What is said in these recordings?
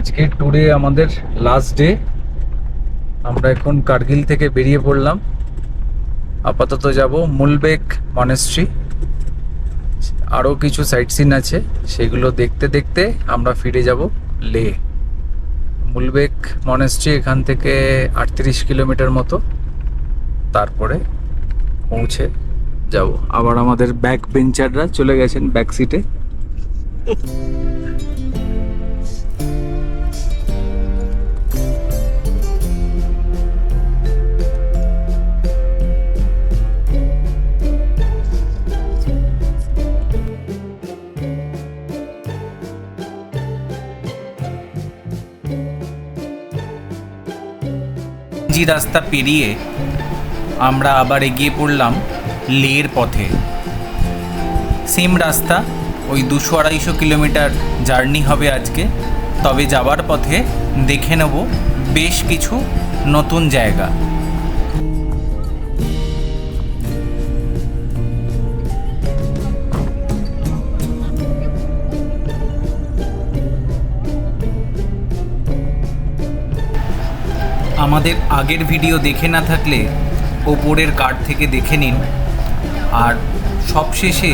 আজকে ট্যুরে আমাদের লাস্ট ডে আমরা এখন কার্গিল থেকে বেরিয়ে পড়লাম। আপাতত যাব মুলবেক মনেস্ট্রি আরও কিছু সাইট সিন আছে, সেগুলো দেখতে দেখতে আমরা ফিরে যাব লে। মুলবেক মনেস্ট্রি এখান থেকে আটত্রিশ কিলোমিটার মতো। তারপরে পৌঁছে যাব। আবার আমাদের ব্যাক বেঞ্চাররা চলে গেছেন ব্যাক সিটে জি রাস্তা পেরিয়ে আমরা আবার এগিয়ে পড়লাম লের পথে। সেম রাস্তা, ওই দুশো আড়াইশো কিলোমিটার জার্নি হবে আজকে। তবে যাওয়ার পথে দেখে নেব বেশ কিছু নতুন জায়গা। আমাদের আগের ভিডিও দেখে না থাকলে ওপরের কার্ড থেকে দেখে নিন। আর সবশেষে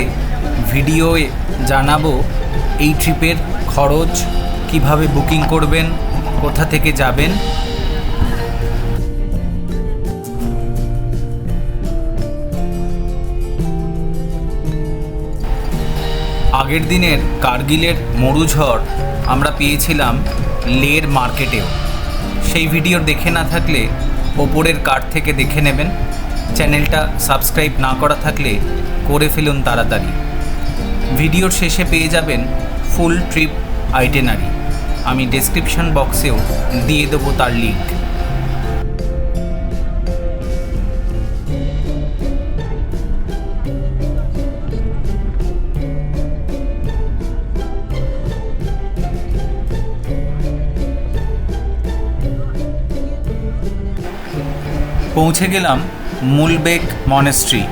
ভিডিওয়ে জানাব এই ট্রিপের খরচ, কীভাবে বুকিং করবেন, কোথা থেকে যাবেন। আগের দিনের কার্গিলের মরুঝড় আমরা পেয়েছিলাম লের মার্কেটেও। সেই ভিডিও দেখে না থাকলে ওপরের কার্ড থেকে দেখে নেবেন। চ্যানেলটা সাবস্ক্রাইব না করা থাকলে করে ফেলুন তাড়াতাড়ি। ভিডিওর শেষে পেয়ে যাবেন ফুল ট্রিপ আইটেনারি। আমি ডেসক্রিপশন বক্সেও দিয়ে দেবো তার লিঙ্ক। পৌঁছে গেলাম মূলবেক মনেস্ট্রি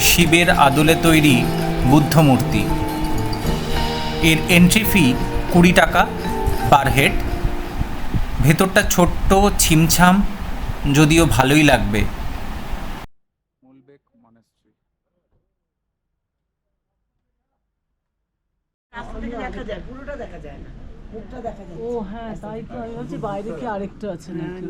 শিবের আদলে তৈরি বুদ্ধ মূর্তি এর এন্ট্রি ফি কুড়ি টাকা পার হেড ভেতরটা ছোট্ট, ছিমছাম, যদিও ভালোই লাগবে মুলবেক মনেস্ট্রি রাস্তা থেকে দেখা যায় পুরোটা দেখা যায় না মুখটা দেখা যায় ও হ্যাঁ তাই তো আমি ভাবছি বাইরে কি আরেকটা আছে নাকি?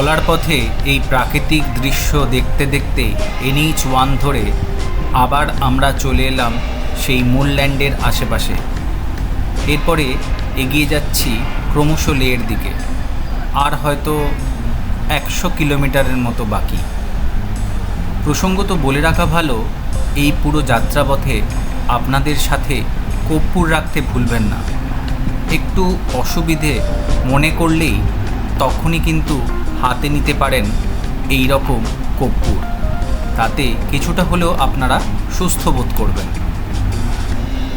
চলার পথে এই প্রাকৃতিক দৃশ্য দেখতে দেখতে এনএইচ ওয়ান ধরে আবার আমরা চলে এলাম সেই মূলল্যান্ডের আশেপাশে। এরপরে এগিয়ে যাচ্ছি ক্রমশ লেয়ের দিকে। আর হয়তো একশো কিলোমিটারের মতো বাকি। প্রসঙ্গত বলে রাখা ভালো, এই পুরো যাত্রাপথে আপনাদের সাথে কর্পূর রাখতে ভুলবেন না। একটু অসুবিধে মনে করলেই তখনই কিন্তু হাতে নিতে পারেন এই রকম কর্পূর। তাতে কিছুটা হলেও আপনারা সুস্থ বোধ করবেন।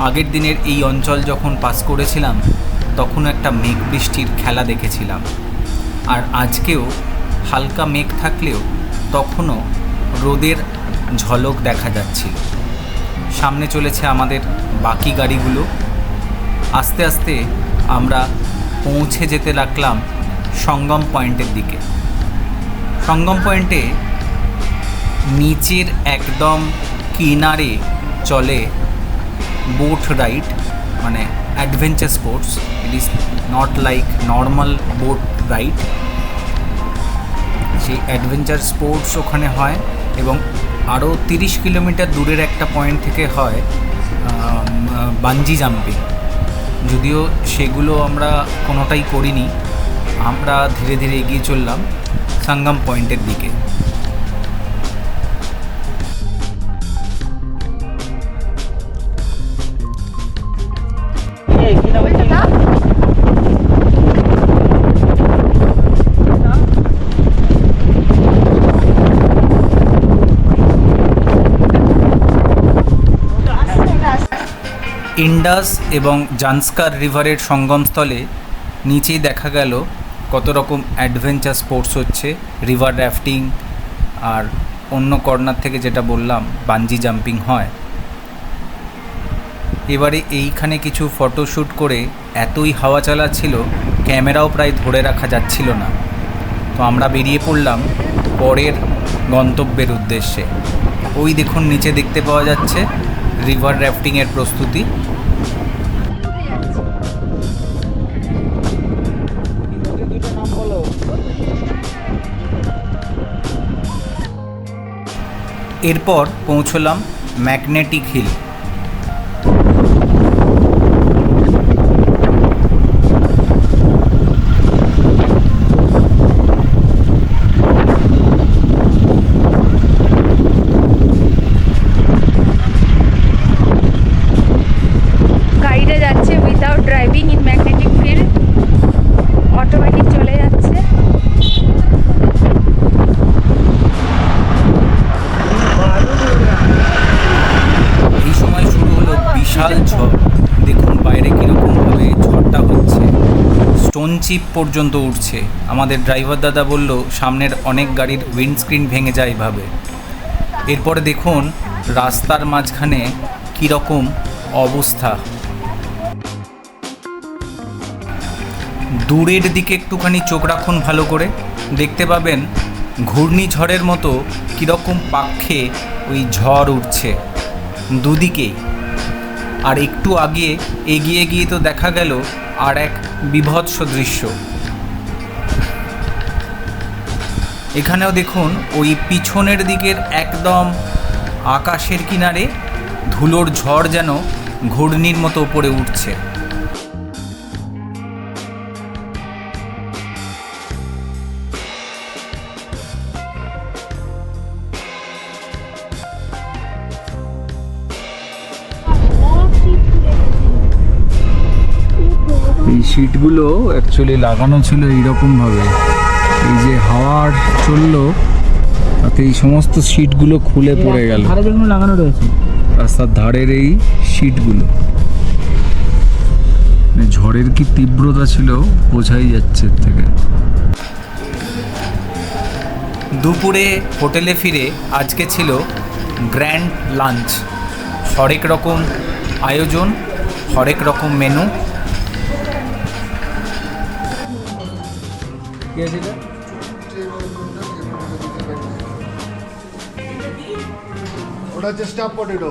আগের দিনের এই অঞ্চল যখন পাস করেছিলাম, তখন একটা মেঘ বৃষ্টির খেলা দেখেছিলাম। আর আজকেও হালকা মেঘ থাকলেও তখনও রোদের ঝলক দেখা যাচ্ছিল। সামনে চলেছে আমাদের বাকি গাড়িগুলো। আস্তে আস্তে আমরা পৌঁছে যেতে লাগলাম সঙ্গম পয়েন্টের দিকে। সঙ্গম পয়েন্টে নিচের একদম কিনারে চলে বোট রাইড মানে adventure sports it is not like normal boat ride সেই অ্যাডভেঞ্চার স্পোর্টস ওখানে হয় এবং আরও তিরিশ কিলোমিটার দূরের একটা পয়েন্ট থেকে হয় বাঞ্জি জাম্পিং যদিও সেগুলো আমরা কোনোটাই করিনি। আমরা ধীরে ধীরে এগিয়ে চললাম সঙ্গম পয়েন্টের দিকে। ইন্ডাস এবং জান্সকার রিভারের সঙ্গমস্থলে নিচেই দেখা গেল কত রকম অ্যাডভেঞ্চার স্পোর্টস হচ্ছে রিভার র্যাফটিং আর অন্য কর্নার থেকে যেটা বললাম বাঞ্জি জাম্পিং হয়। এবারে এইখানে কিছু ফটোশ্যুট করে এতই হাওয়া চালাচ্ছিল ক্যামেরাও প্রায় ধরে রাখা যাচ্ছিল না। তো আমরা বেরিয়ে পড়লাম পরের গন্তব্যের উদ্দেশ্যে। ওই দেখুন, নিচে দেখতে পাওয়া যাচ্ছে রিভার র্যাফটিংয়ের প্রস্তুতি। এরপর পৌঁছলাম ম্যাগনেটিক হিল গাড়িটা যাচ্ছে without driving in magnetic field automatic চলে যাচ্ছে এই সময় শুরু হলো বিশাল ঝড় দেখুন বাইরে কীরকমভাবে ঝড়টা হচ্ছে স্টোন চিপ পর্যন্ত উঠছে। আমাদের ড্রাইভার দাদা বলল, সামনের অনেক গাড়ির উইন্ডস্ক্রিন ভেঙে যায় এভাবে। এরপরে দেখুন, রাস্তার মাঝখানে কীরকম অবস্থা। দূরের দিকে একটুখানি চোখ রাখুন ভালো করে। দেখতে পাবেন, ঘূর্ণিঝড়ের মতো কীরকম পাক্ষে ওই ঝড় উঠছে। দুদিকেই আর একটু আগে এগিয়ে গিয়ে তো দেখা গেল আর এক বিভৎস দৃশ্য। এখানেও দেখুন, ওই পিছনের দিকের একদম আকাশের কিনারে ধুলোর ঝড় যেন ঘূর্ণির মতো উপরে উঠছে। এই সিটগুলো অ্যাকচুয়ালি লাগানো ছিল এইরকমভাবে। এই যে হাওয়ার চলল তাতে এই সমস্ত সিটগুলো খুলে পড়ে গেল। লাগানো রয়েছে। রাস্তার ধারের এই সিটগুলো মানে ঝড়ের কি তীব্রতা ছিল বোঝাই যাচ্ছে এর থেকে। দুপুরে হোটেলে ফিরে আজকে ছিল গ্র্যান্ড লাঞ্চ। হরেক রকম আয়োজন হরেক রকম মেনু ওটা হচ্ছে স্টাফ পটেটো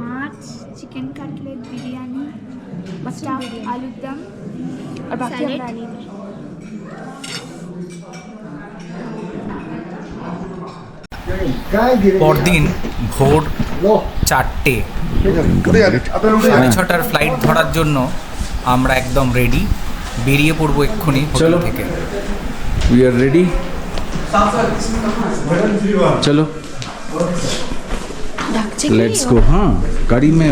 মাছ চিকেন কাটলেট বিরিয়ানি স্টাফ আলুর দম আর বাকি Salad. আমরা পরদিন ভোর লো চারটে ঠিক আছে উঠে যাবে আপনার উঠে সাড়ে যাবে ছটার ফ্লাইট ধরার জন্য আমরা একদম রেডি বেরিয়ে পড়বো এক্ষুনি হোটেল চলো। থেকে वी आर रेडी चलो ডাকছে কি? लेट्स गो हाँ गाड़ी में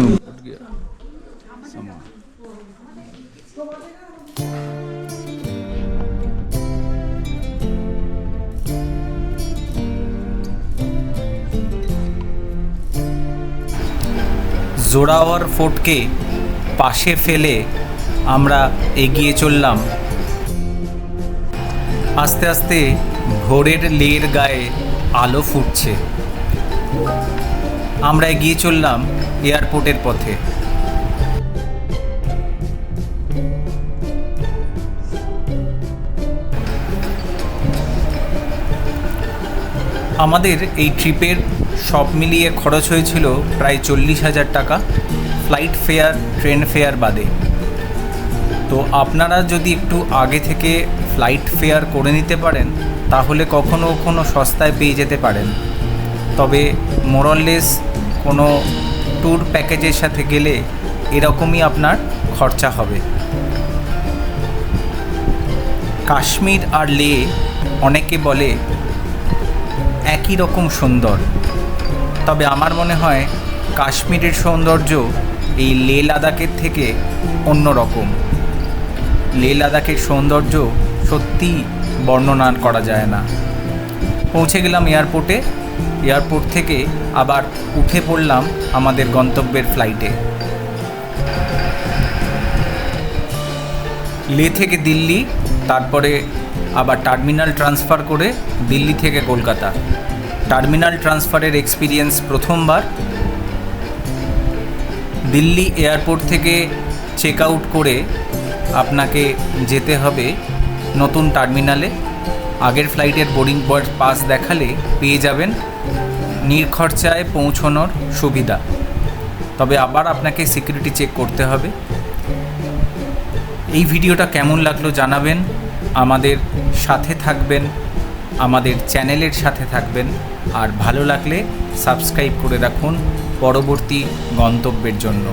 জোড়াওয়ার ফোর্টকে পাশে ফেলে আমরা এগিয়ে চললাম। আস্তে আস্তে ভোরের লের গায়ে আলো ফুটছে। আমরা এগিয়ে চললাম এয়ারপোর্টের পথে। আমাদের এই ট্রিপের সব মিলিয়ে খরচ হয়েছিল প্রায় চল্লিশ হাজার টাকা ফ্লাইট ফেয়ার, ট্রেন ফেয়ার বাদে। তো আপনারা যদি একটু আগে থেকে ফ্লাইট ফেয়ার করে নিতে পারেন, তাহলে কখনো কখনো সস্তায় পেয়ে যেতে পারেন। তবে মোরললেস কোনো ট্যুর প্যাকেজের সাথে গেলে এরকমই আপনার খরচা হবে। কাশ্মীর আর লে অনেকে বলে, একই রকম সুন্দর। তবে আমার মনে হয় কাশ্মীরের সৌন্দর্য এই লে লাদাখের থেকে অন্য রকম। লে লাদাখের সৌন্দর্য সত্যি বর্ণনা করা যায় না। পৌঁছে গেলাম এয়ারপোর্টে, এয়ারপোর্ট থেকে আবার উঠে পড়লাম আমাদের গন্তব্যের ফ্লাইটে লে থেকে দিল্লি, তারপরে আবার টার্মিনাল ট্রান্সফার করে দিল্লি থেকে কলকাতা। টার্মিনাল ট্রান্সফারের এক্সপিরিয়েন্স প্রথমবার। দিল্লি এয়ারপোর্ট থেকে চেক আউট করে আপনাকে যেতে হবে নতুন টার্মিনালে। আগের ফ্লাইটের বোর্ডিং পাস দেখালে পেয়ে যাবেন। নির্খরচায় পৌঁছানোর সুবিধা। তবে আবার আপনাকে সিকিউরিটি চেক করতে হবে। এই ভিডিওটা কেমন লাগল জানাবেন। আমাদের সাথে থাকবেন। আমাদের চ্যানেলের সাথে থাকবেন। আর ভালো লাগলে সাবস্ক্রাইব করে রাখুন পরবর্তী গন্তব্যের জন্য।